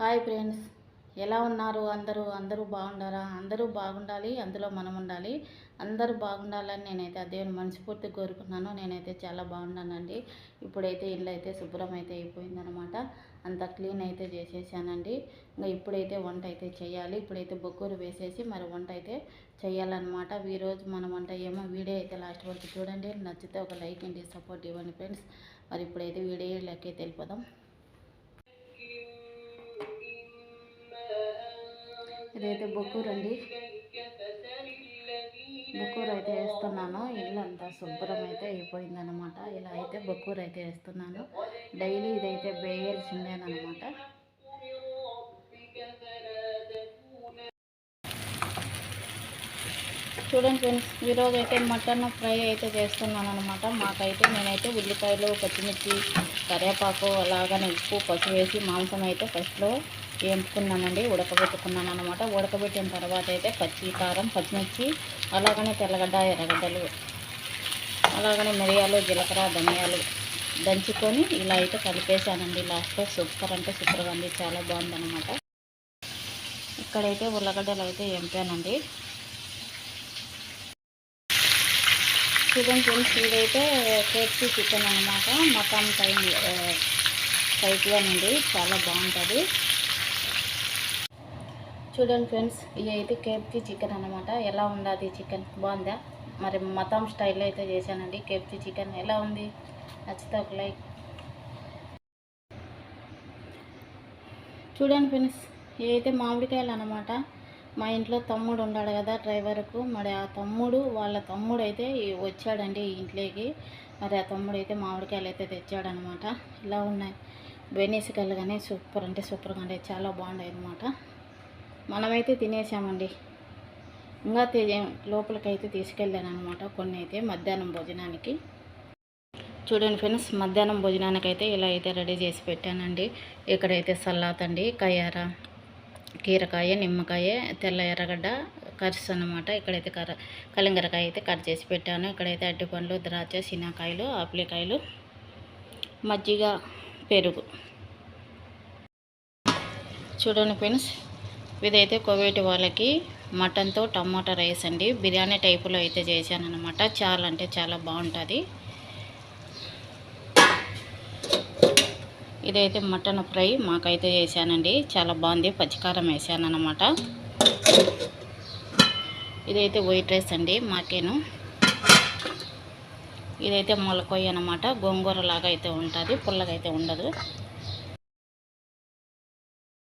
Hi friends. ఎలా ఉన్నారు? అందరూ అందరూ బాగుండారా అందరూ బాగుండాలి. అందులో మనం ఉండాలి. అందరూ బాగుండాలని నేనైతే అదే దేవుని మనస్ఫూర్తి కోరుకున్నాను నేనైతే చాలా బాగున్నానండి. ఇప్పుడైతే ఇల్లు అయితే శుభ్రం అయితే అయిపోయిందనమాట అంత క్లీన్ అయితే చేసేసానండి. ఇంకా ఇప్పుడైతే వంట అయితే చేయాలి. ఇప్పుడైతే బొగ్గూరు వేసేసి మరి వంట అయితే చేయాలన్నమాట. ఈరోజు మన వంట ఏమో వీడియో అయితే లాస్ట్ వరకు చూడండి. నచ్చితే ఒక లైక్ అండి సపోర్ట్ ఇవ్వండి ఫ్రెండ్స్. మరి ఇప్పుడైతే వీడియోలోకి వెళ్ళిపోదాం. ఇదైతే బొక్కూరు అండి బొక్కూరు అయితే వేస్తున్నాను. ఇల్లంతా శుభ్రం అయితే అయిపోయిందనమాట ఇలా అయితే బొక్కూరు అయితే వేస్తున్నాను. డైలీ ఇదైతే వేయాల్సిందేనమాట చూడండి ఫ్రెండ్స్ ఈరోజు అయితే మటన్ ఫ్రై అయితే చేస్తున్నాను అనమాట మాకైతే నేనైతే ఉల్లిపాయలు పచ్చిమిర్చి కరివేపాకు అలాగనే ఉప్పు పసుపు వేసి మాంసం అయితే ఫస్ట్లో వేపుకున్నామండి ఉడకబెట్టుకున్నాను అనమాట ఉడకబెట్టిన తర్వాత అయితే పచ్చి కారం పచ్చిమిర్చి అలాగనే తెల్లగడ్డ ఎర్రగడ్డలు అలాగనే మిరియాలు జీలకర్ర ధనియాలు దంచుకొని ఇలా అయితే కలిపేసానండి లాస్ట్లో సూపర్ అంటే సూపర్గా ఉంది చాలా బాగుందన్నమాట. ఇక్కడైతే ఉల్లగడ్డలు అయితే ఎంపానండి చికెన్ ఫ్రెండ్స్ ఇదైతే కేఎఫ్సీ చికెన్ అనమాట మటన్ టైం టైప్లోనండి చాలా బాగుంటుంది. చూడండి ఫ్రెండ్స్ ఇది అయితే కేఎఫ్సీ చికెన్ అనమాట ఎలా ఉంది చికెన్? బాగుందా? మరి మతం స్టైల్లో అయితే చేశానండి. కేఎఫ్సీ చికెన్ ఎలా ఉంది? నచ్చితే ఒక లైక్. చూడండి ఫ్రెండ్స్ ఇవైతే మామిడికాయలు అనమాట మా ఇంట్లో తమ్ముడు ఉన్నాడు కదా డ్రైవర్కు. మరి ఆ తమ్ముడు వాళ్ళ తమ్ముడు అయితే వచ్చాడండి ఇంట్లోకి. మరి ఆ తమ్ముడు అయితే మామిడికాయలు అయితే తెచ్చాడనమాట ఇలా ఉన్నాయి? బెనీసికాయలు కానీ సూపర్ అంటే సూపర్గా అంటే చాలా బాగున్నాయి అనమాట మనమైతే తినేసామండి. ఇంకా లోపలికైతే తీసుకెళ్ళాను అనమాట కొన్ని అయితే మధ్యాహ్నం భోజనానికి. చూడండి ఫ్రెండ్స్ మధ్యాహ్నం భోజనానికి అయితే ఇలా అయితే రెడీ చేసి పెట్టానండి. ఇక్కడైతే సల్లాతండి కయ్యార కీరకాయ నిమ్మకాయ తెల్ల ఎర్రగడ్డ కర్స్ అనమాట ఇక్కడైతే కర కలింగరకాయ అయితే కట్ చేసి పెట్టాను. ఇక్కడైతే అడ్డిపండ్లు ద్రాక్ష శీనాకాయలు ఆపిలికాయలు మజ్జిగ పెరుగు. చూడండి ఫ్రెండ్స్ ఇదైతే కోవేటి వాళ్ళకి మటన్తో టమాటా రైస్ అండి. బిర్యానీ టైపులో అయితే చేశాను అనమాట చాలా అంటే చాలా బాగుంటుంది. ఇదైతే మటన్ ఫ్రై మాకైతే చేశానండి. చాలా బాగుంది. పచ్చికారం వేసాను అనమాట ఇదైతే వైట్ రైస్ అండి మాకేను. ఇదైతే మొలకొయ్య అనమాట గోంగూర లాగా అయితే ఉంటుంది. పుల్లగా అయితే ఉండదు.